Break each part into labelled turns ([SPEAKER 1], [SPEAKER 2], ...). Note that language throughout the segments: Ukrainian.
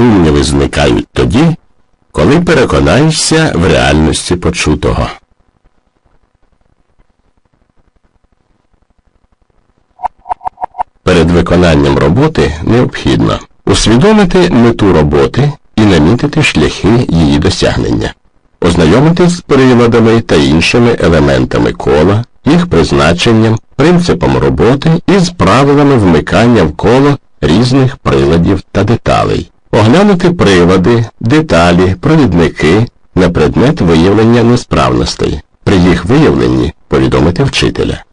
[SPEAKER 1] Сумніви зникають тоді, коли переконаєшся в реальності почутого. Перед виконанням роботи необхідно усвідомити мету роботи і намітити шляхи її досягнення, ознайомитись з приладами та іншими елементами кола, їх призначенням, принципом роботи і з правилами вмикання в коло різних приладів та деталей, оглянути прилади, деталі, провідники на предмет виявлення несправностей, при їх виявленні повідомити вчителя.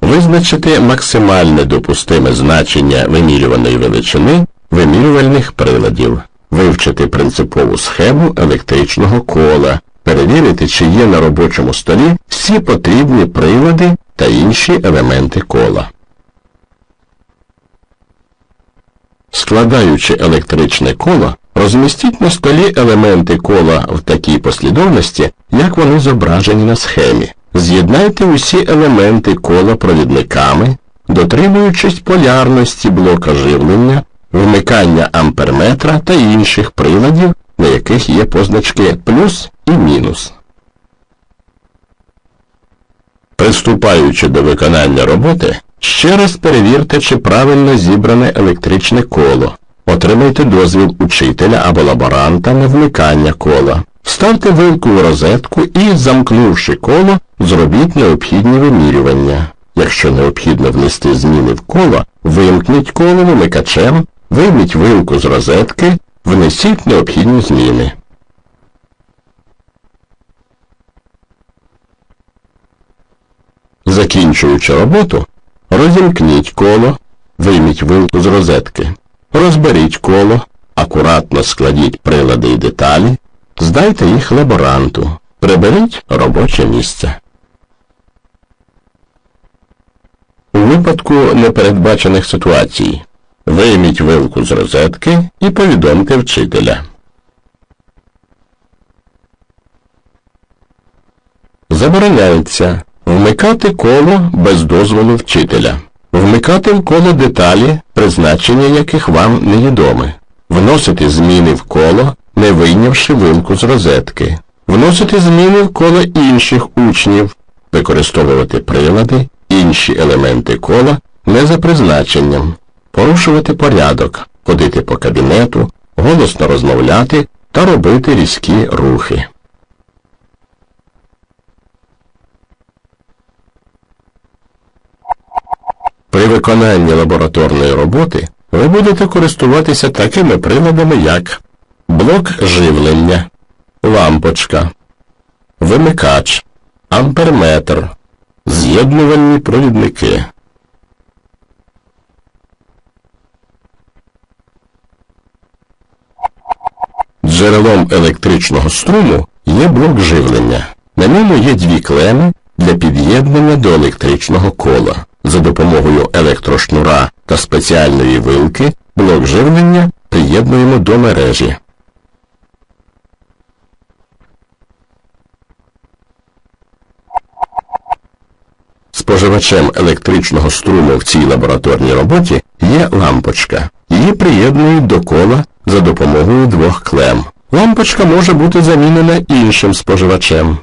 [SPEAKER 1] Визначити максимальне допустиме значення вимірюваної величини вимірювальних приладів, вивчити принципову схему електричного кола, перевірити, чи є на робочому столі всі потрібні прилади та інші елементи кола. Складаючи електричне коло, розмістіть на столі елементи кола в такій послідовності, як вони зображені на схемі. З'єднайте усі елементи кола провідниками, дотримуючись полярності блока живлення, вмикання амперметра та інших приладів, на яких є позначки плюс і мінус. Приступаючи до виконання роботи, ще раз перевірте, чи правильно зібране електричне коло. Отримайте дозвіл учителя або лаборанта на вмикання кола. Вставте вилку в розетку і, замкнувши коло, зробіть необхідні вимірювання. Якщо необхідно внести зміни в коло, вимкніть коло вимикачем, вийміть вилку з розетки, внесіть необхідні зміни. Закінчуючи роботу, розімкніть коло, вийміть вилку з розетки, розберіть коло, акуратно складіть прилади і деталі, здайте їх лаборанту, приберіть робоче місце. У випадку непередбачених ситуацій вийміть вилку з розетки і повідомте вчителя. Забороняється вмикати коло без дозволу вчителя, вмикати в коло деталі, призначення яких вам невідоме, вносити зміни в коло, не вийнявши вилку з розетки, вносити зміни в коло інших учнів, використовувати прилади, інші елементи кола не за призначенням, порушувати порядок, ходити по кабінету, голосно розмовляти та робити різкі рухи. При виконанні лабораторної роботи ви будете користуватися такими приладами, як блок живлення, лампочка, вимикач, амперметр, з'єднувальні провідники. Джерелом електричного струму є блок живлення. На ньому є дві клеми для під'єднання до електричного кола. За допомогою електрошнура та спеціальної вилки блок живлення приєднуємо до мережі. Споживачем електричного струму в цій лабораторній роботі є лампочка. Її приєднують до кола за допомогою двох клем. Лампочка може бути замінена іншим споживачем.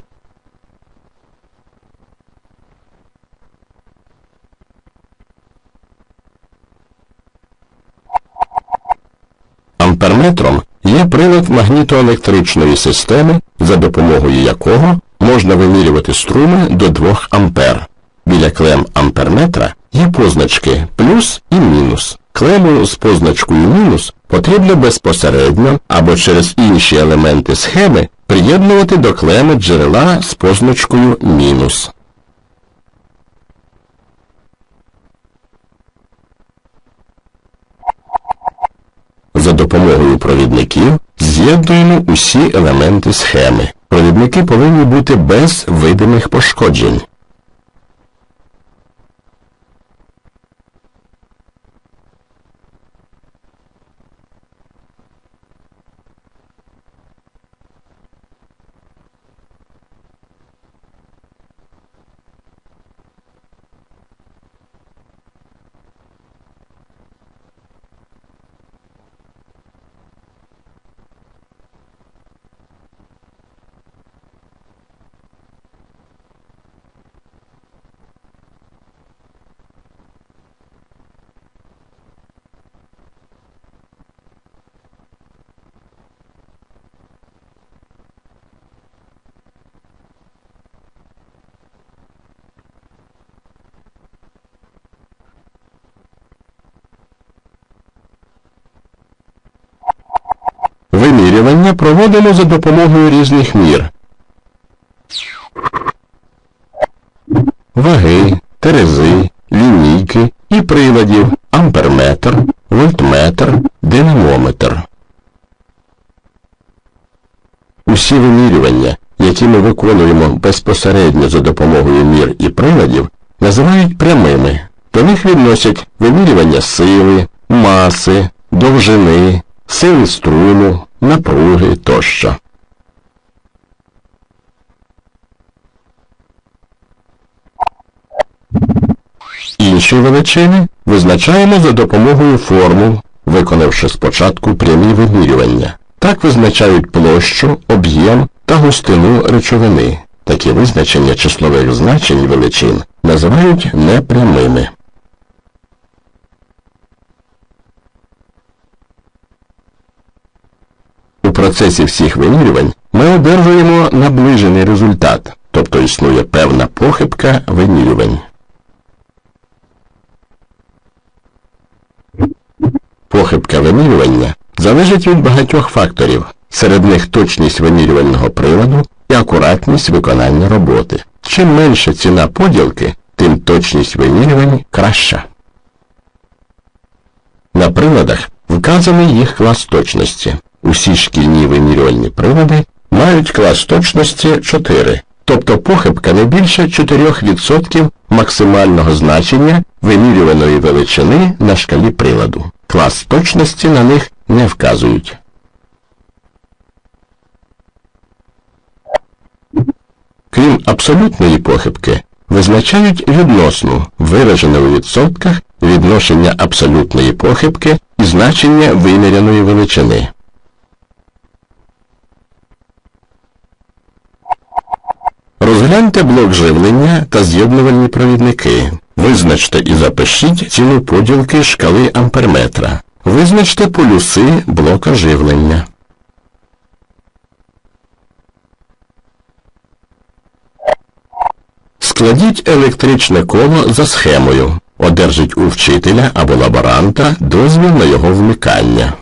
[SPEAKER 1] Амперметром є прилад магнітоелектричної системи, за допомогою якого можна вимірювати струми до 2 ампер. Біля клем амперметра є позначки плюс і мінус. Клему з позначкою мінус потрібно безпосередньо або через інші елементи схеми приєднувати до клеми джерела з позначкою мінус. За допомогою провідників з'єднуємо усі елементи схеми. Провідники повинні бути без видимих пошкоджень. Вимірювання проводимо за допомогою різних мір. Ваги, терези, лінійки і приладів амперметр, вольтметр, динамометр. Усі вимірювання, які ми виконуємо безпосередньо за допомогою мір і приладів, називають прямими. До них відносять вимірювання сили, маси, довжини, сили струму, напруги тощо. Інші величини визначаємо за допомогою формул, виконавши спочатку прямі вимірювання. Так визначають площу, об'єм та густину речовини. Такі визначення числових значень величин називають непрямими. Процесі всіх вимірювань ми одержуємо наближений результат, тобто існує певна похибка вимірювань. Похибка вимірювання залежить від багатьох факторів, серед них точність вимірювального приладу і акуратність виконання роботи. Чим менша ціна поділки, тим точність вимірювань краща. На приладах вказаний їх клас точності. Усі шкільні вимірювальні прилади мають клас точності 4, тобто похибка не більше 4% максимального значення вимірюваної величини на шкалі приладу. Клас точності на них не вказують. Крім абсолютної похибки, визначають відносну, виражене у відсотках відношення абсолютної похибки і значення виміряної величини. Розгляньте блок живлення та з'єднувальні провідники. Визначте і запишіть ціну поділки шкали амперметра. Визначте полюси блока живлення. Складіть електричне коло за схемою. Одержіть у вчителя або лаборанта дозвіл на його вмикання.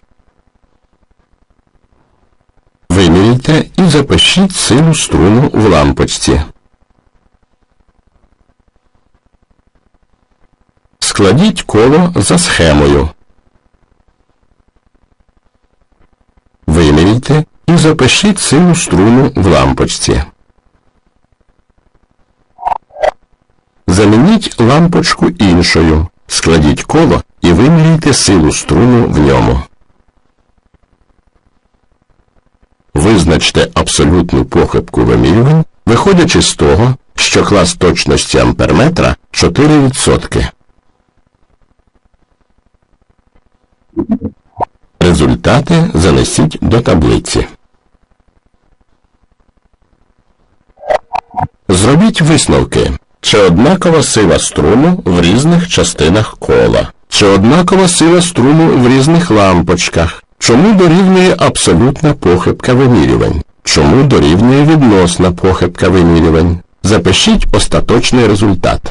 [SPEAKER 1] Виміряйте і запишіть силу струму в лампочці. Складіть коло за схемою. Виміряйте і запишіть силу струму в лампочці. Замініть лампочку іншою. Складіть коло і виміряйте силу струму в ньому. Визначте абсолютну похибку вимірювань, виходячи з того, що клас точності амперметра 4%. Результати занесіть до таблиці. Зробіть висновки. Чи однакова сила струму в різних частинах кола? Чи однакова сила струму в різних лампочках? Чому дорівнює абсолютна похибка вимірювань? Чому дорівнює відносна похибка вимірювань? Запишіть остаточний результат.